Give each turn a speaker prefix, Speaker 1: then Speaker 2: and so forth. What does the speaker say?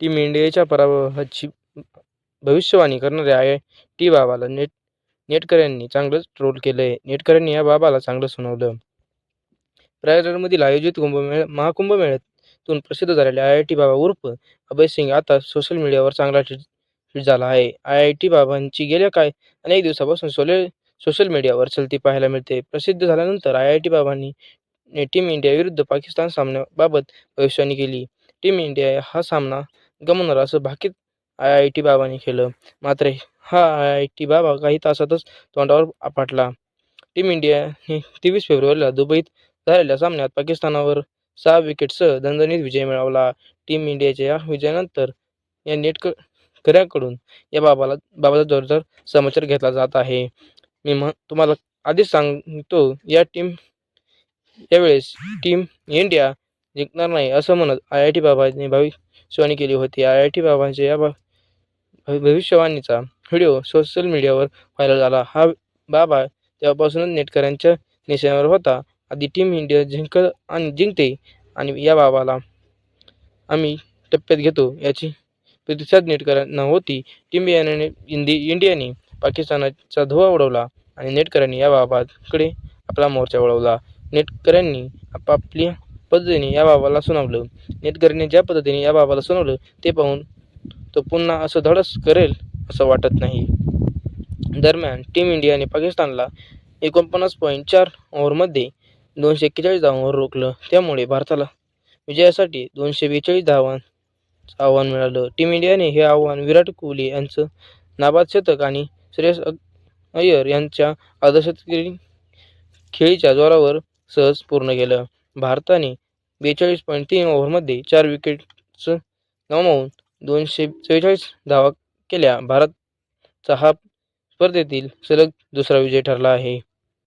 Speaker 1: Team इंडियाच्या पराभवाची भविष्यवाणी करणाऱ्या आय टी बाबाला नेट नेटकऱ्यांनी चांगलंच ट्रोल केलंय. नेटकऱ्यांनी या बाबाला चांगलं सुनावलं. प्रयागराजमधील आयोजित कुंभमेळ महाकुंभमेळ्यातून प्रसिद्ध झालेल्या आय आय टी बाबा उर्फ अभय सिंग आता सोशल मीडियावर चांगला ट्विट ट्विट झाला आहे. आय आय टी बाबांची गेल्या काय अनेक दिवसापासून सोले सोशल मीडियावर चलती पाहायला मिळते. प्रसिद्ध झाल्यानंतर आय आय टी बाबांनी टीम इंडिया विरुद्ध पाकिस्तान सामन्याबाबत भविष्यवाणी केली. टीम इंडिया हा सामना गमवणार. असं भाकीत आय आय टी बाबांनी केलं. मात्र हा आय आय टी बाबा काही तासातच तोंडावर आपटला. टीम इंडियाने तेवीस फेब्रुवारीला दुबईत झालेल्या सामन्यात पाकिस्तानावर सहा विकेटसह दणदणीत विजय मिळवला. टीम इंडियाच्या या विजयानंतर या नेटकऱ्यांकडून या बाबाला बाबाचा जोरदार समाचार घेतला जात आहे. मी म्ह तुम्हाला आधीच सांगतो या टीम यावेळेस टीम इंडिया जिंकणार नाही असं म्हणत आय आय टी बाबांनी भविष्यवाणी केली होती. आय आय टी बाबांच्या या भविष्यवाणीचा व्हिडिओ सोशल मीडियावर व्हायरल झाला. हा बाबा तेव्हापासूनच नेटकऱ्यांच्या निशाण्यावर होता. आधी टीम इंडिया जिंक आणि जिंकते आणि या बाबाला आम्ही टप्प्यात घेतो याची प्रतिसाद नेटकऱ्यांना होती. टीम इंडियाने इंदी इंडियाने पाकिस्तानाचा धुवा उडवला आणि नेटकऱ्यांनी या बाबाकडे आपला मोर्चा वळवला. नेटकऱ्यांनी आपापल्या पद्धतीने या बाबाला सुनावलं. नेटकरीने ज्या पद्धतीने या बाबाला सुनावलं ते पाहून तो पुन्हा असं धडस करेल असं वाटत नाही. दरम्यान टीम इंडियाने पाकिस्तानला एकोणपन्नास पॉईंट चार ओव्हरमध्ये दोनशे एक्केचाळीस धावांवर रोखलं. त्यामुळे भारताला विजयासाठी दोनशे बेचाळीस धावांचं आव्हान मिळालं. टीम इंडियाने हे आव्हान विराट कोहली यांचं नाबाद शतक आणि श्रेयस अ- अय्यर यांच्या अर्धशतकी खेळीच्या जोरावर सहज पूर्ण केलं. भारताने बेचाळीस पॉईंट तीन ओव्हरमध्ये चार विकेट्स गमावून दोनशे चव्वेचाळीस धावा केल्या. भारतचा हा स्पर्धेतील सलग दुसरा विजय ठरला आहे.